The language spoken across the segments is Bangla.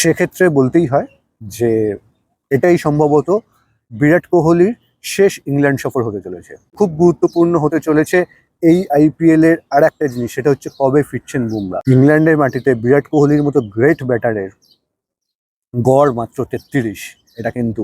সেক্ষেত্রে বলতেই হয় যে এটাই সম্ভবত বিরাট কোহলির শেষ ইংল্যান্ড সফর হতে চলেছে। খুব গুরুত্বপূর্ণ হতে চলেছে এই আইপিএল এর আর একটা জিনিস, সেটা হচ্ছে কবে ফিরছেন বুমরা। ইংল্যান্ডের মাটিতে বিরাট কোহলির মতো গ্রেট ব্যাটারের গড় মাত্র তেত্রিশ, এটা কিন্তু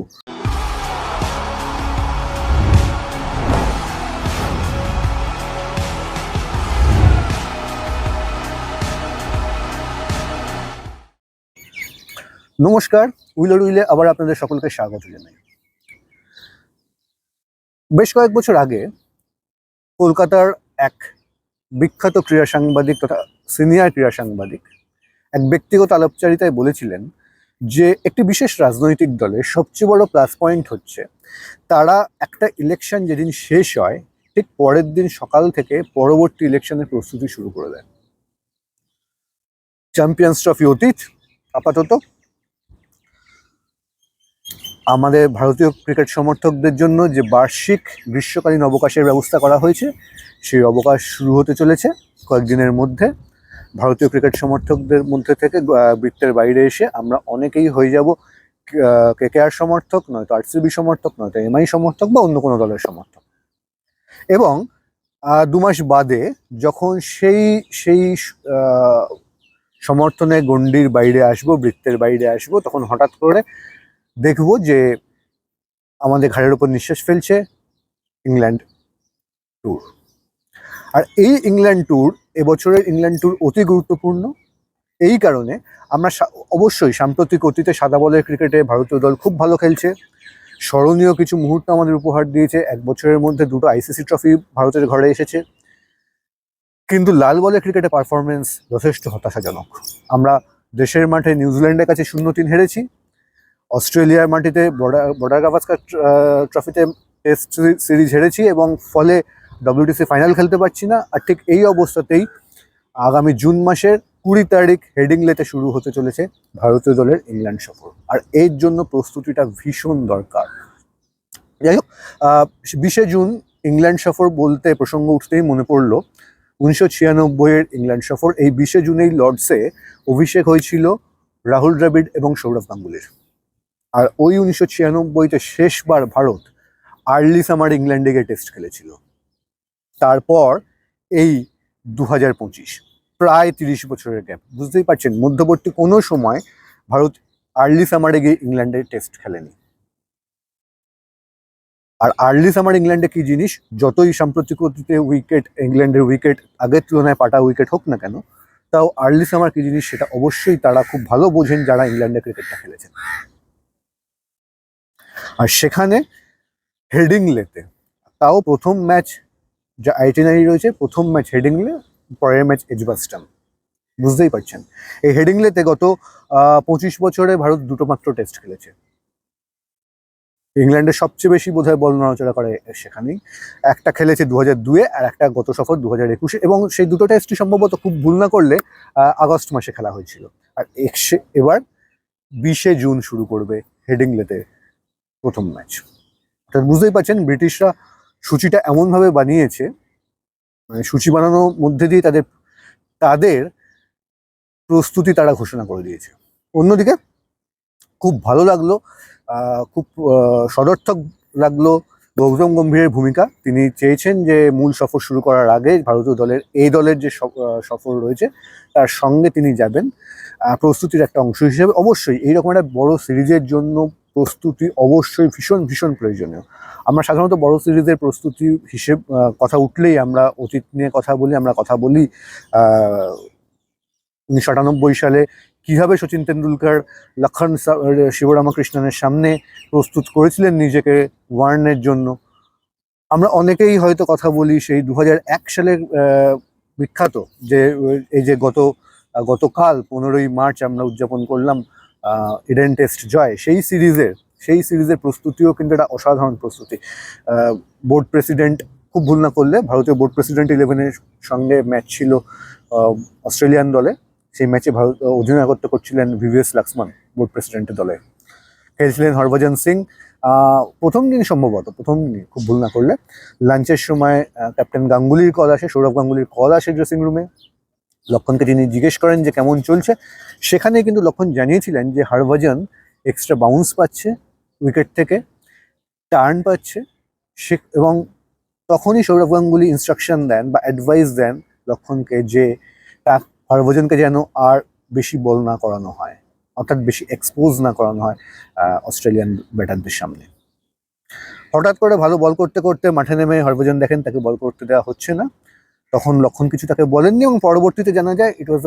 নমস্কার উইলার উইলে আবার আপনাদের সকলকে স্বাগত জানাই। বেশ কয়েক বছর আগে কলকাতার এক বিখ্যাত ক্রীড়া সাংবাদিক তথা সিনিয়র ক্রীড়া সাংবাদিক এক ব্যক্তিগত আলাপচারিতায় বলেছিলেন যে একটি বিশেষ রাজনৈতিক দলের সবচেয়ে বড় প্লাস পয়েন্ট হচ্ছে তারা একটা ইলেকশন যেদিন শেষ হয়, ঠিক পরের দিন সকাল থেকে পরবর্তী ইলেকশনের প্রস্তুতি শুরু করে দেন চ্যাম্পিয়ন্স ট্রফি অতীত, আপাতত আমাদের ভারতীয় ক্রিকেট সমর্থকদের জন্য যে বার্ষিক গ্রীষ্মকালীন অবকাশের ব্যবস্থা করা হয়েছে, সেই অবকাশ শুরু হতে চলেছে কয়েকদিনের মধ্যে। ভারতীয় ক্রিকেট সমর্থকদের মধ্যে থেকে বৃত্তের বাইরে এসে আমরা অনেকেই হয়ে যাব কেকেআর সমর্থক, নয়তো আরসিবি সমর্থক, নয়তো এমআই সমর্থক বা অন্য কোনো দলের সমর্থক। এবং দু মাস বাদে যখন সেই সেই সমর্থনে গণ্ডির বাইরে আসব, বৃত্তের বাইরে আসব, তখন হঠাৎ করে দেখব যে আমাদের ঘাড়ের উপর নিঃশ্বাস ফেলছে ইংল্যান্ড ট্যুর আর এই ইংল্যান্ড ট্যুর এবছরের ইংল্যান্ড ট্যুর অতি গুরুত্বপূর্ণ। এই কারণে আমরা অবশ্যই সাম্প্রতিক অতীতে সাদা বলের ক্রিকেটে ভারতীয় দল খুব ভালো খেলছে। স্মরণীয় কিছু মুহূর্ত আমাদের উপহার দিয়েছে। এক বছরের মধ্যে দুটো আইসিসি ট্রফি ভারতের ঘরে এসেছে। কিন্তু লাল বলের ক্রিকেটে পারফরমেন্স যথেষ্ট হতাশাজনক। আমরা দেশের মাঠে নিউজিল্যান্ডের কাছে শূন্য তিন হেরেছি। অস্ট্রেলিয়ার মাটিতে বর্ডার বর্ডার গাভাস্কার ট্রফিতে টেস্ট সিরিজ হেরেছি এবং ফলে ডব্লিউটিসি ফাইনাল খেলতে পারছি না। আর ঠিক এই অবস্থাতেই আগামী জুন মাসের কুড়ি তারিখ হেডিংলেতে শুরু হতে চলেছে ভারতীয় দলের ইংল্যান্ড সফর। আর এর জন্য প্রস্তুতিটা ভীষণ দরকার। যাই হোক বিশে জুন ইংল্যান্ড সফর বলতে প্রসঙ্গ উঠতেই মনে পড়ল। উনিশশো ছিয়ানব্বইয়ের ইংল্যান্ড সফর, এই বিশে জুনেই লর্ডসে অভিষেক হয়েছিল রাহুল দ্রাবিড় এবং সৌরভ গাঙ্গুলির। আর ওই উনিশশো ছিয়ানব্বইতে শেষবার ভারত আর্লি সামার ইংল্যান্ডে গিয়ে টেস্ট খেলেছিল। তারপর এই দু হাজার পঁচিশ, প্রায় তিরিশ বছরের গ্যাপ বুঝতেই পারছেন, মধ্যবর্তী কোনো সময় ভারত আর্লি সামারে গিয়ে ইংল্যান্ডে টেস্ট খেলেনি। আর আর্লি সামার ইংল্যান্ডে কি জিনিস? যতই সাম্প্রতিক অতীতে উইকেট, ইংল্যান্ডের উইকেট, আগের তুলনায় পাটা উইকেট হোক না কেন, তাও আর্লি সামার কি জিনিস সেটা অবশ্যই তারা খুব ভালো বোঝেন যারা ইংল্যান্ডে ক্রিকেটটা খেলেছেন। আর সেখানে হেডিংলেতে তাও প্রথম ম্যাচ যা আইটিনারি রয়েছে, প্রথম ম্যাচ হেডিংলে পরের ম্যাচ এজবাস্টাম। বুঝতেই পারছেন। এই হেডিংলেতে গত পঁচিশ বছরে ভারত দুটো মাত্র টেস্ট খেলেছে। ইংল্যান্ডের সবচেয়ে বেশি বোধহয় বল নড়াচড়া করে সেখানেই। একটা খেলেছে দু হাজার দুয়ে আর একটা গত সফর দু হাজার একুশে এবং সেই দুটো টেস্টই সম্ভবত খুব ভুল না করলে আগস্ট মাসে খেলা হয়েছিল। আর এবার বিশে জুন শুরু করবে হেডিংলেতে প্রথম ম্যাচ অর্থাৎ বুঝতেই পারছেন ব্রিটিশরা সূচিটা এমনভাবে বানিয়েছে মানে সূচি বানানোর মধ্যে দিয়ে তাদের তাদের প্রস্তুতি তারা ঘোষণা করে দিয়েছে। অন্যদিকে খুব ভালো লাগল খুব সদর্থক লাগল গৌতম গম্ভীরের ভূমিকা। তিনি চেয়েছেন যে মূল সফর শুরু করার আগে ভারতীয় দলের, এই দলের যে সফর রয়েছে, তার সঙ্গে তিনি যাবেন। প্রস্তুতির একটা অংশ হিসেবে অবশ্যই এইরকম একটা বড় সিরিজের জন্য প্রস্তুতি অবশ্যই ভীষণ ভীষণ প্রয়োজনীয়। আমরা সাধারণত বড় সিরিজের প্রস্তুতি হিসেব কথা উঠলেই আমরা অতীত নিয়ে কথা বলি, আমরা কথা বলি উনিশশো আটানব্বই সালে কীভাবে সচিন তেন্ডুলকার লক্ষণ শিবরামকৃষ্ণনের সামনে প্রস্তুত করেছিলেন নিজেকে ওয়ার্নের জন্য। আমরা অনেকেই হয়তো কথা বলি সেই দু সালের বিখ্যাত যে, এই যে গত, গতকাল পনেরোই মার্চ আমরা উদযাপন করলাম ইডেন টেস্ট জয়, সেই সিরিজের সেই সিরিজের প্রস্তুতিও কিন্তু একটা অসাধারণ প্রস্তুতি। বোর্ড প্রেসিডেন্ট খুব ভুল না করলে ভারতীয় বোর্ড প্রেসিডেন্ট ইলেভেনের সঙ্গে ম্যাচ ছিল অস্ট্রেলিয়ান দলে। সেই ম্যাচে ভারত অধিনায়কত্ব করছিলেন ভিভিএস লাক্সমান বোর্ড প্রেসিডেন্টের দলে। খেলছিলেন হরভজন সিং। প্রথম দিন সম্ভবত, প্রথম দিন খুব ভুল না করলে। লাঞ্চের সময় ক্যাপ্টেন গাঙ্গুলির কল আসে, সৌরভ গাঙ্গুলির কল আসে ড্রেসিং রুমে লক্ষণকে তিনি জিজ্ঞেস করেন যে কেমন চলছে, সেখানে কিন্তু লক্ষণ জানিয়েছিলেন যে হরভজন এক্সট্রা বাউন্স পাচ্ছে উইকেট থেকে টার্ন পাচ্ছে, সে এবং তখনই সৌরভ গাঙ্গুলি ইনস্ট্রাকশন দেন বা অ্যাডভাইস দেন লক্ষণকে যে হরভজনকে যেন আর বেশি বল না করানো হয়, অর্থাৎ বেশি এক্সপোজ না করানো হয় অস্ট্রেলিয়ান ব্যাটারদের সামনে। হঠাৎ করে ভালো বল করতে করতে মাঠে নেমে হরভজন দেখেন তাকে বল করতে দেওয়া হচ্ছে না। তখন লক্ষণ কিছু তাকে বলেননি এবং পরবর্তীতে জানা যায় ইট ওয়াজ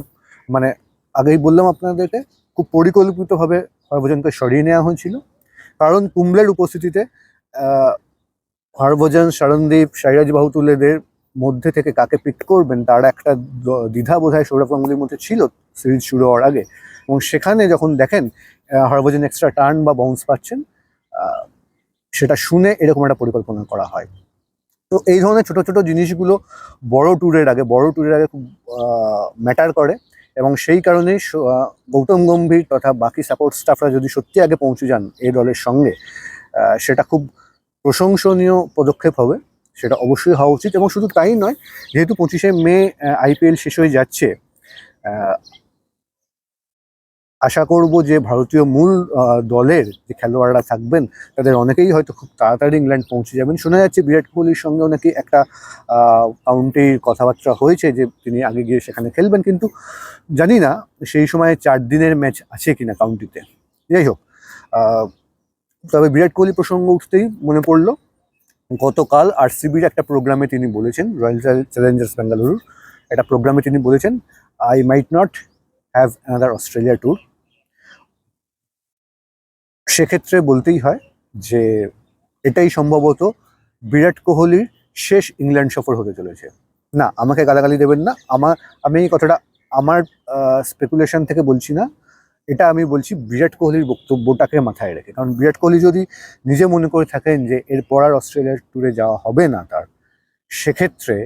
মানে আগেই বললাম আপনাদেরকে, খুব পরিকল্পিতভাবে হরভজনকে সরিয়ে নেওয়া হয়েছিল। কারণ কুম্বলের উপস্থিতিতে হরভজন, শরণদীপ, সাইরাজ বাহুতুলেদের মধ্যে থেকে কাকে পিক করবেন, তার একটা দ্বিধা বোধহয় সৌরভ গাঙ্গুলির মধ্যে ছিল সিরিজ শুরু হওয়ার আগে। এবং সেখানে যখন দেখেন হরভজন এক্সট্রা টার্ন বা বাউন্স পাচ্ছেন সেটা শুনে এরকম একটা পরিকল্পনা করা হয়। তো এই ধরনের ছোট ছোট জিনিসগুলো বড় ট্যুরের আগে, বড় ট্যুরের আগে খুব ম্যাটার করে এবং সেই কারণেই গৌতম গম্ভীর তথা বাকি সাপোর্ট স্টাফরা যদি সত্যি আগে পৌঁছে যান এই দলের সঙ্গে সেটা খুব প্রশংসনীয় পদক্ষেপ হবে, সেটা অবশ্যই হওয়া উচিত এবং শুধু তাই নয়, যেহেতু পঁচিশে মে আইপিএল শেষ হয়ে যাচ্ছে আশা করব যে ভারতীয় মূল দলের যে খেলোয়াড়রা থাকবেন, তাদের অনেকেই হয়তো খুব তাড়াতাড়ি ইংল্যান্ড পৌঁছে যাবেন। শোনা যাচ্ছে বিরাট কোহলির সঙ্গেও নাকি একটা কাউন্টির কথাবার্তা হয়েছে যে তিনি আগে গিয়ে সেখানে খেলবেন, কিন্তু জানি না সেই সময় চার দিনের ম্যাচ আছে কিনা কাউন্টিতে। যাই হোক তবে বিরাট কোহলি প্রসঙ্গ উঠতেই মনে পড়ল। গতকাল আরসিবির একটা প্রোগ্রামে তিনি বলেছেন, রয়্যাল চ্যালেঞ্জার্স বেঙ্গালুরুর একটা প্রোগ্রামে তিনি বলেছেন I might not have another Australia tour সেক্ষেত্রে বলতেই হয় যে এটাই সম্ভবত বিরাট কোহলির শেষ ইংল্যান্ড সফর হতে চলেছে। না, আমাকে গালাগালি দেবেন না। আমার আমি এই কথাটা আমার স্পেকুলেশন থেকে বলছি না। এটা আমি বলছি বিরাট কোহলির বক্তব্যটাকে মাথায় রেখে। কারণ বিরাট কোহলি যদি নিজে মনে করে থাকেন যে এরপর আর অস্ট্রেলিয়ার ট্যুরে যাওয়া হবে না তার, সেক্ষেত্রে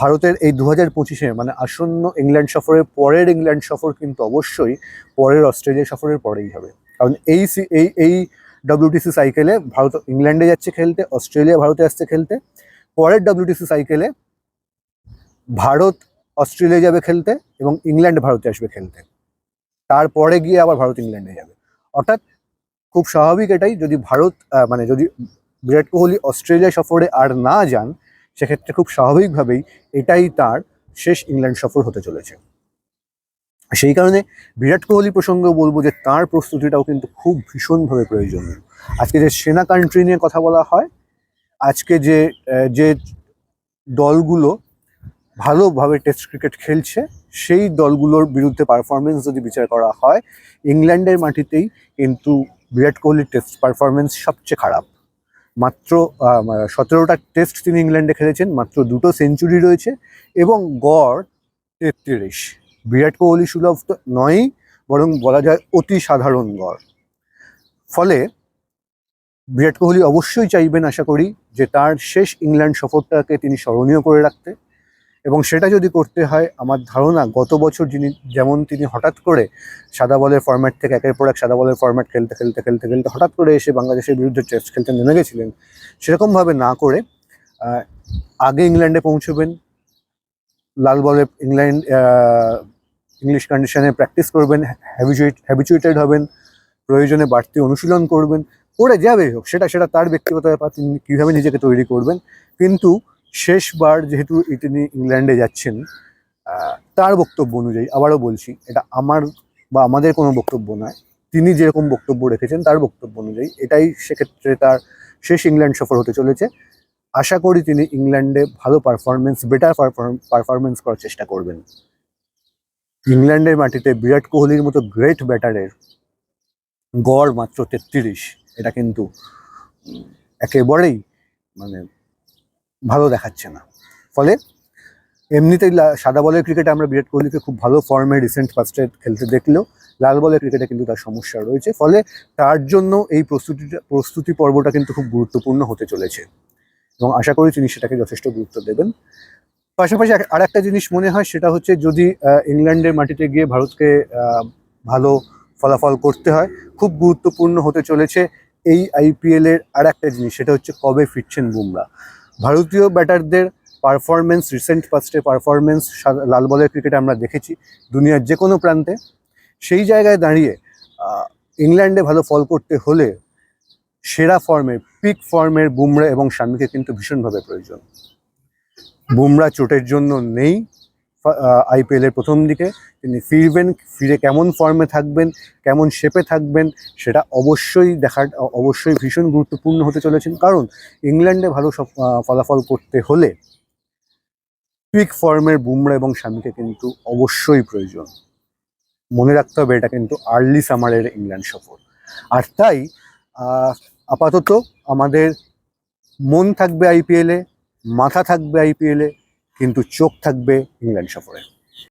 ভারতের এই দু হাজার পঁচিশে মানে আসন্ন ইংল্যান্ড সফরের পরের ইংল্যান্ড সফর কিন্তু অবশ্যই পরের অস্ট্রেলিয়া সফরের পরেই হবে। কারণ এই এই এই ডব্লিউটিসি সাইকেলে ভারত, ইংল্যান্ডে যাচ্ছে খেলতে, অস্ট্রেলিয়া, ভারতে আসছে খেলতে, পরের ডব্লিউটিসি সাইকেলে ভারত, অস্ট্রেলিয়া যাবে খেলতে এবং ইংল্যান্ড ভারতে আসবে খেলতে। তারপরে গিয়ে আবার ভারত, ইংল্যান্ডে যাবে। অর্থাৎ খুব স্বাভাবিক এটাই, যদি ভারত মানে যদি বিরাট কোহলি অস্ট্রেলিয়া সফরে আর না যান, সেক্ষেত্রে খুব স্বাভাবিকভাবেই এটাই তার শেষ ইংল্যান্ড সফর হতে চলেছে। সেই কারণে বিরাট কোহলি প্রসঙ্গে বলব যে তার প্রস্তুতিটাও কিন্তু খুব ভীষণভাবে প্রয়োজনীয়। আজকে যে সেনা কান্ট্রি নিয়ে কথা বলা হয়, আজকে যে যে দলগুলো ভালোভাবে টেস্ট ক্রিকেট খেলছে, সেই দলগুলোর বিরুদ্ধে পারফরমেন্স যদি বিচার করা হয়, ইংল্যান্ডের মাটিতেই কিন্তু বিরাট কোহলির টেস্ট পারফরমেন্স সবচেয়ে খারাপ। মাত্র সতেরোটা টেস্ট তিনি ইংল্যান্ডে খেলেছেন, মাত্র দুটো সেঞ্চুরি রয়েছে এবং গড় তেত্রিশ। বিরাট কোহলি সুলভ তো নয়ই, বরং বলা যায় অতি সাধারণ গড়। ফলে বিরাট কোহলি অবশ্যই চাইবেন, আশা করি, যে তার শেষ ইংল্যান্ড সফরটাকে তিনি স্মরণীয় করে রাখতে। এবং সেটা যদি করতে হয়, আমার ধারণা গত বছর যিনি, যেমন তিনি হঠাৎ করে সাদা বলের ফরম্যাট থেকে, একের পর এক সাদা বলের ফরম্যাট খেলতে খেলতে খেলতে খেলতে হঠাৎ করে এসে বাংলাদেশের বিরুদ্ধে টেস্ট খেলতে নেমে গেছিলেন, সেরকমভাবে না করে আগে ইংল্যান্ডে পৌঁছবেন, লাল বলে ইংল্যান্ড ইংলিশ কন্ডিশনে প্র্যাকটিস করবেন হ্যাবিচুয়েট হ্যাবিচুয়েটেড হবেন, প্রয়োজনে বাড়তি অনুশীলন করবেন, করে যাবে হোক, সেটা সেটা তার ব্যক্তিগত ব্যাপার, তিনি কীভাবে নিজেকে তৈরি করবেন। কিন্তু শেষবার যেহেতু তিনি ইংল্যান্ডে যাচ্ছেন তার বক্তব্য অনুযায়ী আবারও বলছি, এটা আমার বা আমাদের কোনো বক্তব্য নয়, তিনি যেরকম বক্তব্য রেখেছেন তার বক্তব্য অনুযায়ী এটাই সেক্ষেত্রে তার শেষ ইংল্যান্ড সফর হতে চলেছে। আশা করি তিনি ইংল্যান্ডে ভালো পারফরমেন্স বেটার পারফরমেন্স করার চেষ্টা করবেন। ইংল্যান্ডের মাটিতে বিরাট কোহলির মতো গ্রেট ব্যাটারের গড় মাত্র তেত্রিশ। এটা কিন্তু একেবারেই মানে ভালো দেখাচ্ছে না। ফলে এমনিতেই সাদা বলের ক্রিকেটে আমরা বিরাট কোহলিকে খুব ভালো ফর্মে রিসেন্ট ফার্স্টে খেলতে দেখলেও লাল বলের ক্রিকেটে কিন্তু তার সমস্যা রয়েছে। ফলে তার জন্য এই প্রস্তুতিটা, প্রস্তুতি পর্বটা কিন্তু খুব গুরুত্বপূর্ণ হতে চলেছে। এবং আশা করি তিনি সেটাকে যথেষ্ট গুরুত্ব দেবেন। পাশাপাশি আর একটা জিনিস মনে হয়, সেটা হচ্ছে যদি ইংল্যান্ডের মাটিতে গিয়ে ভারতকে ভালো ফলাফল করতে হয়, খুব গুরুত্বপূর্ণ হতে চলেছে এই আইপিএল এর আর একটা জিনিস, সেটা হচ্ছে কবে ফিরছেন বুমরা। ভারতীয় ব্যাটারদের পারফরমেন্স রিসেন্ট পাস্টে পারফরমেন্স লাল বলের ক্রিকেটে আমরা দেখেছি, দুনিয়ার যে কোনো প্রান্তে। সেই জায়গায় দাঁড়িয়ে ইংল্যান্ডে ভালো ফল করতে হলে সেরা ফর্মের পিক ফর্মের বুমরা এবং স্বামীকে কিন্তু ভীষণভাবে প্রয়োজন। বুমরা চোটের জন্য নেই আইপিএল এর প্রথম দিকে। তিনি ফিরবেন, ফিরে কেমন ফর্মে থাকবেন, কেমন শেপে থাকবেন, সেটা অবশ্যই দেখার, অবশ্যই ভীষণ গুরুত্বপূর্ণ হতে চলেছেন। কারণ ইংল্যান্ডে ভালো সব ফলাফল করতে হলে পিক ফর্মের বুমরা এবং স্বামীকে কিন্তু অবশ্যই প্রয়োজন। মনে রাখতে হবে, এটা কিন্তু আর্লি সামারের ইংল্যান্ড সফর। আর তাই আপাতত আমাদের মন থাকবে আইপিএলে মাথা থাকবে আইপিএলে কিন্তু চোখ থাকবে ইংল্যান্ড সফরে।